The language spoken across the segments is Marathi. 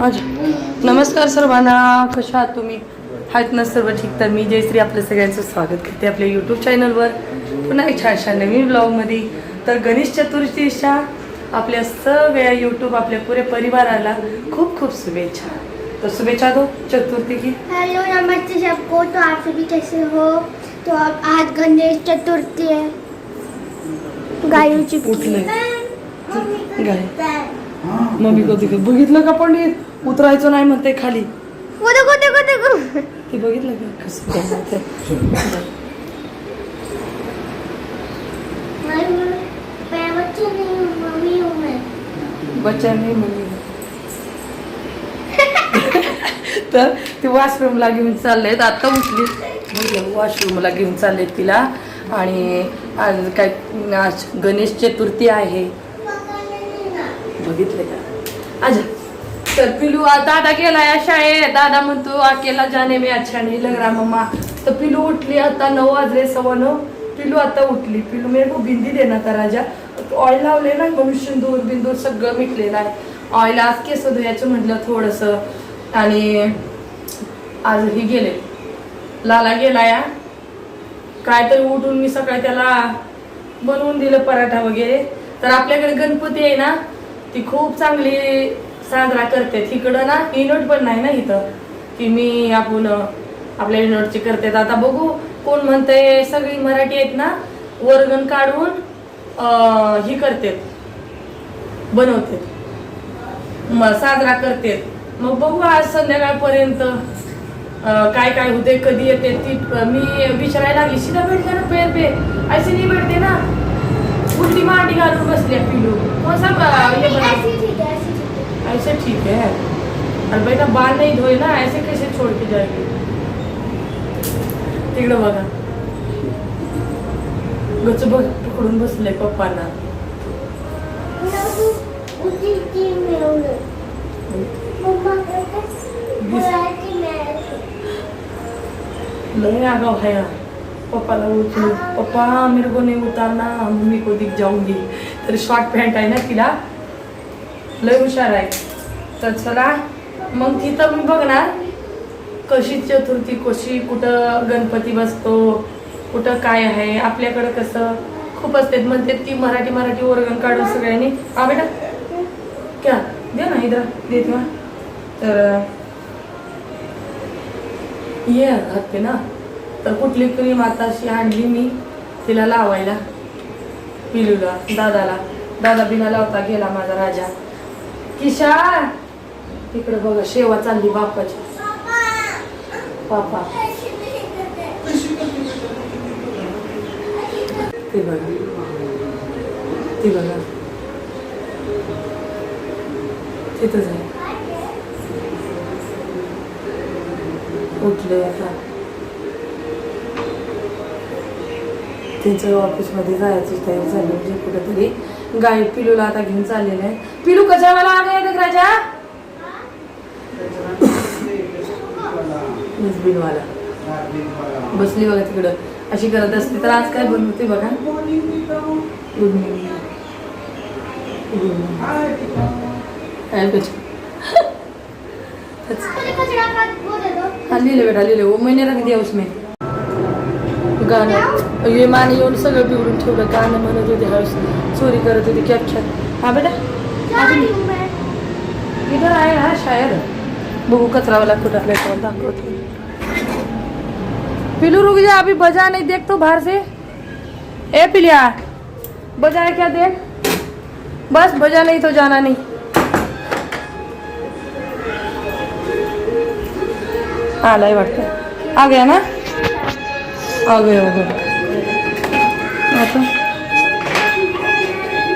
अच्छा. नमस्कार सर्वांना. कशा आहात तुम्ही? आहेत ना सर्व ठीक. तर मी जयश्री आपलं सगळ्यांचं स्वागत करते आपल्या यूट्यूब चॅनलवर पुन्हा एक छान छान नवीन ब्लॉगमध्ये तर गणेश चतुर्थीच्या आपल्या सगळ्या यूट्यूब आपल्या पुऱ्या परिवाराला खूप खूप शुभेच्छा. तर शुभेच्छा दो चतुर्थी की. हेलो नमस्ते सबको. तो आप सभी कैसे हो? तो आज गणेश चतुर्थी है। गायूची उठले. गाय. मम्मी कधी बघितलं का पण उतरायचं नाही म्हणते खाली. ते बघितलं का? कसं? मैं बच्चे नहीं तर ती वॉशरूमला घेऊन चाललेत. आता उठली. म्हटलं वॉशरूमला घेऊन चाललेत तिला. आणि आज काय आज गणेश चतुर्थी आहे. बघितले का? अच्छा तर पिलू दादा गेला या शाळेत. दादा म्हणतो अकेला जाने मी अच्छा नाही लग रहा मम्मा तर पिलू उठली आता नऊ वाजले सव्वा नऊ पिलू आता उठली. पिलू मेरे को बिंदी देना का राजा. ऑइल लावले ना म्हणून दूर बिंदूर सगळं मिटलेलं आहे. ऑइल आज केस धुयाचं म्हटलं थोडंसं. आणि आजही गेले. लाला गेला या. काय तरी उठून मी सकाळी त्याला बनवून दिलं पराठा वगैरे. तर आपल्याकडे गणपती आहे ना ती खूप चांगली साजरा करते. तिकडं ना इनोट पण नाही ना इथं. की मी आपण आपल्या इनोटची करते. आता बघू कोण म्हणतंय सगळी मराठी आहेत ना वर्गण काढून ही करते. बनवते. मग साजरा करते. मग बघू आज संध्याकाळपर्यंत काय काय होते कधी येते ती मी विचारायला लागली सीधा भेटते ना पेर पे. ऐसे नाही भेटते ना. उलटी मांडी घालून बसली पिलू मग सांग अं, ये ऐसी ठीक है। है है और बेटा बाल नहीं धोए ना, ऐसे कैसे छोड़ के जाएगी? तिकडं बघा गच पकडून हूँ। है पप्पा मेरे को नहीं उतारना, मम्मी को दिख जाऊँगी। तर शॉर्ट पॅन्ट आहे ना तिला लय हुशार आहे. तर चला मग तिथं मी बघणार कशी चतुर्थी कशी कुठं गणपती बसतो कुठं काय आहे आपल्याकडं कसं? खूप असते म्हणते ती मराठी मराठी वर्गण काढून सगळ्यांनी. आ बेटा क्या दे ना इधर दे तेव्हा तर ये हत्ते ना. तर कुठली क्रीम माताशी आणली मी तिला लावायला. पिलूला दादाला. दादा बिना लावता गेला माझा राजा. किशा तिकडे बघा शेवा चालली बापाची. पापा ते बघा. ती बघा. तिथंच आहे उठले आता. त्यांचं ऑफिसमध्ये जायची तयारी झाली म्हणजे कुठेतरी गाय पिलूला आता घेऊन चाललेलं आहे पिलू कशा मला आगे येते राजा. बिनवाला. बसली बघा तिकडं. अशी करत असते तर आज काय बनवते बघा. गुड काय कशी बेटा रख दिया उसमें? गाणं. विमान माने येऊन सगळं बिघडून ठेवलं. गाणं म्हणत होते हर्ष चोरी करत होते. अच्छा हा बेटा? जा इधर आहे हा शायर बघू कचरावाला कुठं प्लेटवर दाखवतो. पिलू रुक जा अभी बजा नहीं देख तो बाहर से. ए पिलिया बजा है क्या देख? बस बजा नहीं तो जाना नहीं. आलाय वाटतं आ गया ना? आ गया हो गया आता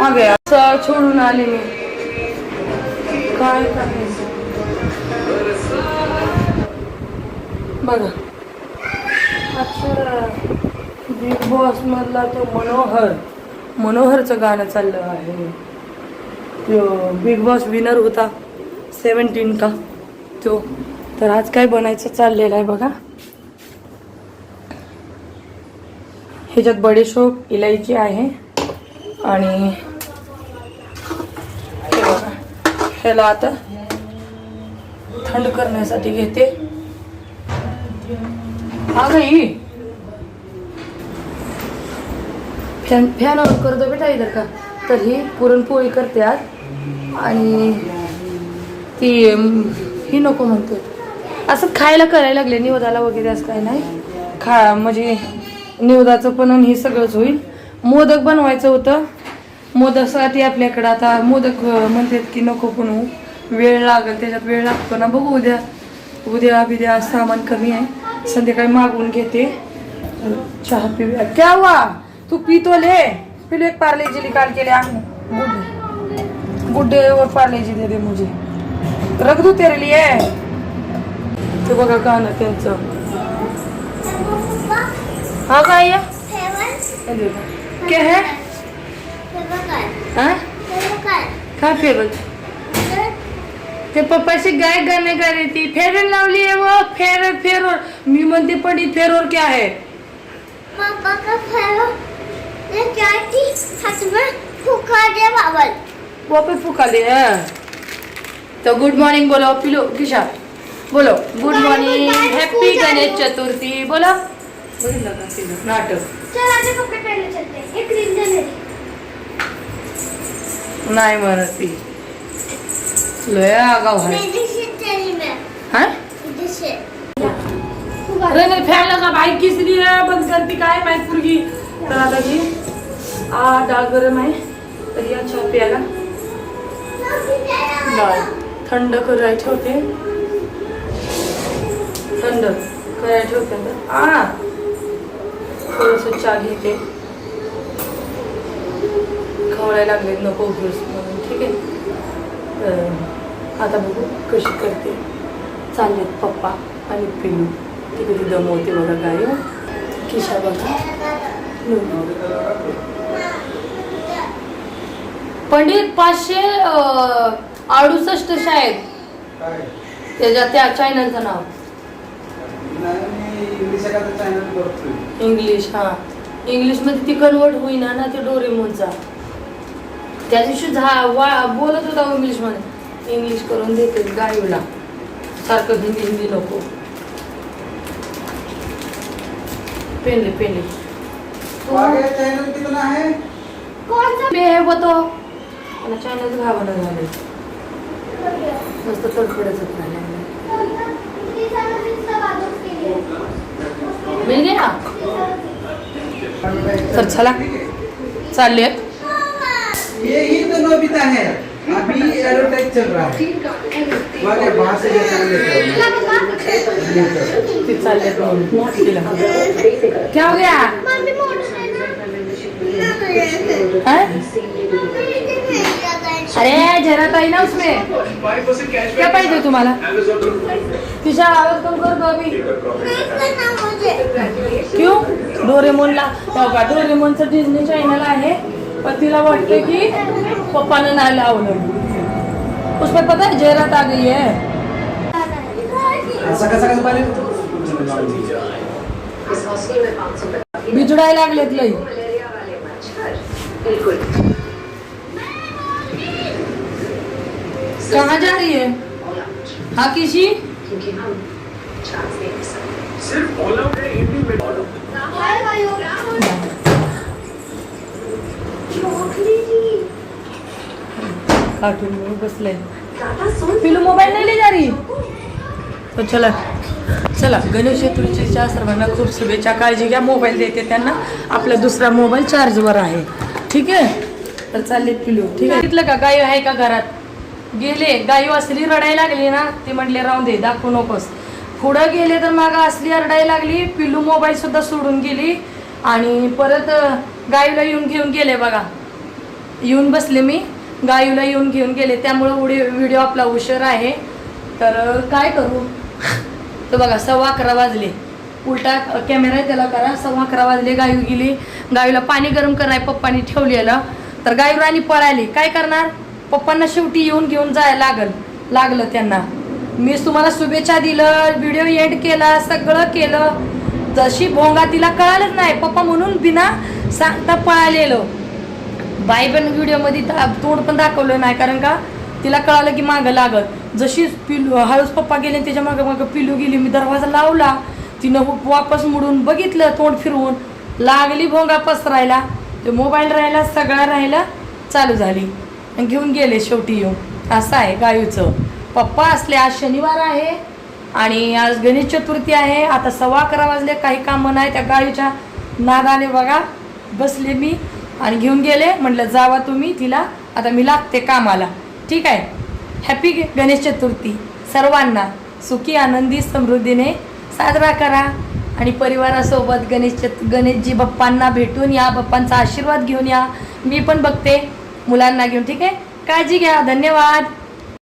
हा गया सर सोडून आले मी. काय करायचं? बघा. अच्छा बिग बॉस मधला तो मनोहर मनोहरचं गाणं चाललं आहे. तो बिग बॉस विनर होता सेवन्टीन का तो. तर आज काय बनायचं चाललेलं आहे बघा. ह्याच्यात बडेशोप इलायची आहे. आणि हे बघा ह्याला आता थंड करण्यासाठी घेते. हा फॅन फॅन ऑन करतो बेटा इधर का? तर ही पुरणपोळी करते आज. आणि ती ही नको म्हणते. असं खायला करायला लागले निवदाला वगैरे असं काही नाही. खा म्हणजे निवदाचं पण हे सगळंच होईल. मोदक बनवायचं होतं. मोदकसाठी आपल्याकडं आता मोदक म्हणतात की नको बनवू वेळ लागेल त्याच्यात वेळ लागतो ना. बघू उद्या. उद्या बिद्या सामान कमी आहे. संध्याकाळी मागवून घेते. चहा पिऊया. क्या हुआ? तू पितो ले पिलो एक पार्ले जी निकाल के ले गुड. गुड्डे और पार्ले जी दे दे मुझे. रख दू तेरे लिए. ते बघा गाणं त्यांचं. हा काय आहे? क्या है हाँ? फेवल ते पप्पाशी गाय गाणे गा रही थी। फेरन लावली आहे वो। फेर फेरोर मी म्हणते पडी फेरोर क्या है? पापा का फेरो ये क्या थी? हाथ में फूका दे बाबल। वो पे फुका ले हाँ. तो गुड मॉर्निंग बोलो पिलो किशा। बोलो good morning happy Ganesh Chaturthi. बोलो। तिला? नाटक। चल कपड़े पहनने चलते हैं एक क्रीम दे मेरी नाही म्हणत ती. लय आगाव हा? अरे नाही फॅन लगा बाईक किसली आहे बंद करती काय माहित पुरगी? तर आता ही आ, डाळ गरम आहे. तर या चहा प्यायला. डाळ. थंड करायला ठेवते. थंड करायला ठेवते. आ. थोडस चहा घेते. खवळायला लागले नको उघडूस म्हणून ठीक आहे? तर आता बघू कशी करते. चाललेत पप्पा आणि पिलू ती कधी दमवते बघा गाडी. किशा बघा. पंडित पाचशे अडुसष्ट शाळेत. त्याच्या त्या चॅनलचं नाव. इंग्लिश हा. इंग्लिशमध्ये ती कन्वर्ट होईना ना ते डोरेमोनचा. त्या दिवशी झा वा बोलत होता इंग्लिशमध्ये इंग्लिश करून देते गाडीला. सारखं हिंदी हिंदी नको. पेनले पेनले. चैनल कितना है कौन सा पे है वो तो मला चॅनल घावणं झाले मस्त तडफडच मिल गया तर चला. चालले ये ही तो नोबिता है। अभी एडवर्टाइज चल रहा है। वाले बाहर से जो चैनल लेते हो। ते चालले तिला क्या हो गया? मम्मी मोटर है? ना अरे जरा ताई ना उसमें। क्या पाहिजे तुम्हाला? तिच्या आवाज कम कर दो अभी। क्यों? डोरेमोनला हो का? डोरेमोनचं डिझनी चॅनल आहे. पण तिला वाटतं की पप्पानं नाही लावलं. उसमें पता है जयरात आ गई है लागलेत लई. कहाँ जा रही है? हाँ किसी सिर्फ़ ओला पे हिंदी में कार्टून में बसले. पिलू मोबाईल नाही ले जा रही तो चला. चला गणेश चतुर्थीच्या सर्वांना खूप शुभेच्छा. काळजी घ्या मोबाईल देते त्यांना. आपला दुसरा मोबाईल चार्जवर आहे. ठीक आहे? तर चालले पिलू. ठीक आहे? तिथलं का गाय आहे का घरात? गेले. गाई असली रडायला लागली ना? ते म्हटले राहून दे दाखवू नकोस. पुढं गेले तर मागं असली रडायला लागली. पिल्लू मोबाईल सुद्धा सोडून गेली. आणि परत गायूला गाईला येऊन घेऊन गेले बघा. येऊन बसले मी. गायूला येऊन घेऊन गेले. त्यामुळं उडी व्हिडिओ आपला उशीर आहे. तर काय करू? तर बघा सव्वा अकरा वाजले. उलटा कॅमेरा आहे त्याला करा. सव्वा अकरा वाजले गायू गेली. गायूला पाणी गरम कराय पप्पानी ठेवलेलं तर गायू राणी पळाली. काय करणार? पप्पांना शेवटी येऊन घेऊन जायला लागल. लागलं त्यांना. मी तुम्हाला शुभेच्छा दिलं. व्हिडिओ एड केला. सगळं केलं. जशी भोंगा तिला कळालंच नाही. पप्पा म्हणून बिना सांगता पळालेलं. बाई पण व्हिडिओमध्ये दा- तोंड पण दाखवलं नाही कारण का? तिला कळालं की मागं लागत जशी पिलू हळूच पप्पा गेले आणि त्याच्या मागं मागं पिलू गेली मी दरवाजा लावला. तिनं वापस मुडून बघितलं तोंड फिरवून. लागली भोंगा पसरायला. ते मोबाईल राहिला सगळा राहिला चालू झाली. आणि घेऊन गेले शेवटी येऊन. असं आहे गायूचं. पप्पा असले आज शनिवार आहे. आणि आज गणेश चतुर्थी आहे. आता सव्वा अकरा वाजले काही कामं नाही. त्या गायीच्या नादाने बघा बसले मी आणि घेऊन गेले. म्हटलं जावा तुम्ही तिला. आता मी लागते कामाला. ठीक आहे? हॅपी गणेश चतुर्थी. सर्वांना सुखी आनंदी समृद्धीने साजरा करा. आणि परिवारासोबत गणेश चतु गणेशजी बाप्पांना भेटून या बाप्पांचा आशीर्वाद घेऊन या. मी पण बघते मुलांना घेऊन. ठीक आहे? काळजी घ्या. धन्यवाद.